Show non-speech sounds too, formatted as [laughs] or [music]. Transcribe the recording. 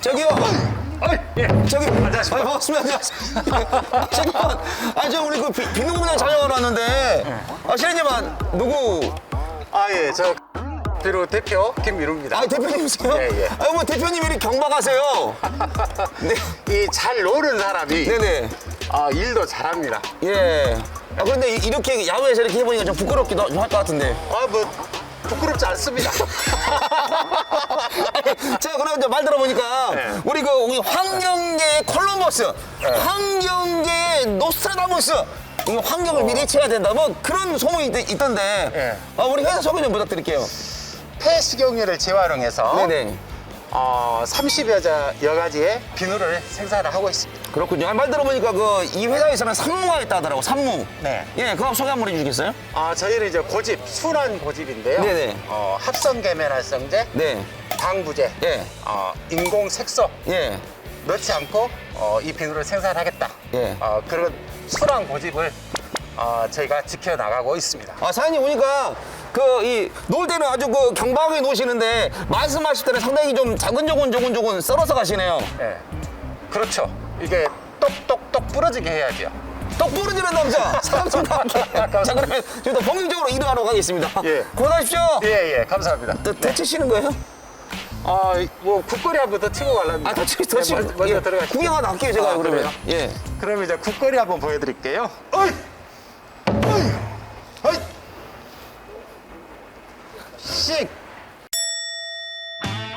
저기요. 어이, 예. 저기. 안녕하십니까. 아, 반갑습니다. 안녕하세요. 잠깐만. 아, 저 우리 그 비- 비농공장 촬영하러 왔는데. 아, 실례지만 누구? 아, 예. 저 비로 대표 김민우입니다. 아, 대표님이세요? 예, 예. 아, 뭐 대표님이 이렇게 경박하세요. [laughs] 네. 이 잘 노는 사람이 네 네. 아, 일도 잘합니다. 예. 아, 그런데 이- 이렇게 야외에서 이렇게 해보니까 좀 부끄럽기도 할 것 같은데. 아, 뭐 부끄럽지 않습니다. [laughs] [laughs] 자, 그럼 이제 말 들어보니까 네. 우리 그 우리 환경계의 콜럼버스, 환경계의 노스트라다무스. 이 환경을 미리 예측해야 된다. 뭐 그런 소문이 있, 있던데. 네. 아, 우리 회사 소개 좀 부탁드릴게요. 폐식용유를 재활용해서 네네. 어, 30여 자- 여 가지의 비누를 생산을 하고 있습니다. 그렇군요. 아, 말 들어보니까 그 이 회사에서는 산무가 있다 하더라고. 산무. 네. 예, 그거 소개 한번 해주시겠어요? 아, 저희는 이제 고집, 순한 고집인데요. 네네. 어, 합성 계면활성제, 네. 방부제, 예. 어, 인공 색소 예. 넣지 않고 어, 이 비누를 생산하겠다. 예. 어, 그런 순한 고집을 어, 저희가 지켜 나가고 있습니다. 아, 사장님 오니까 그 이 놀 때는 아주 그 경박하게 노시는데 말씀하실 때는 상당히 좀 작은조근 조근조근 썰어서 가시네요. 예. 그렇죠. 이게 똑똑똑 부러지게 해야죠. 떡 부러지는 남자 사장님과 함께 자 그러면 지금 더 본격적으로 일어나러 가겠습니다 예. 고생하십시오 예, 예, 감사합니다. 더, 더 치시는 거예요? 아, 뭐 국거리 한번 더 치고 갈랍니다. 아, 더 치고 더 치고 네, 먼저, 먼저 들어가시죠. 구경하다 할게요 제가 아, 그러면 그래요? 예. 그럼 이제 국거리 한번 보여드릴게요. 어이! 어이! 어이! 씩!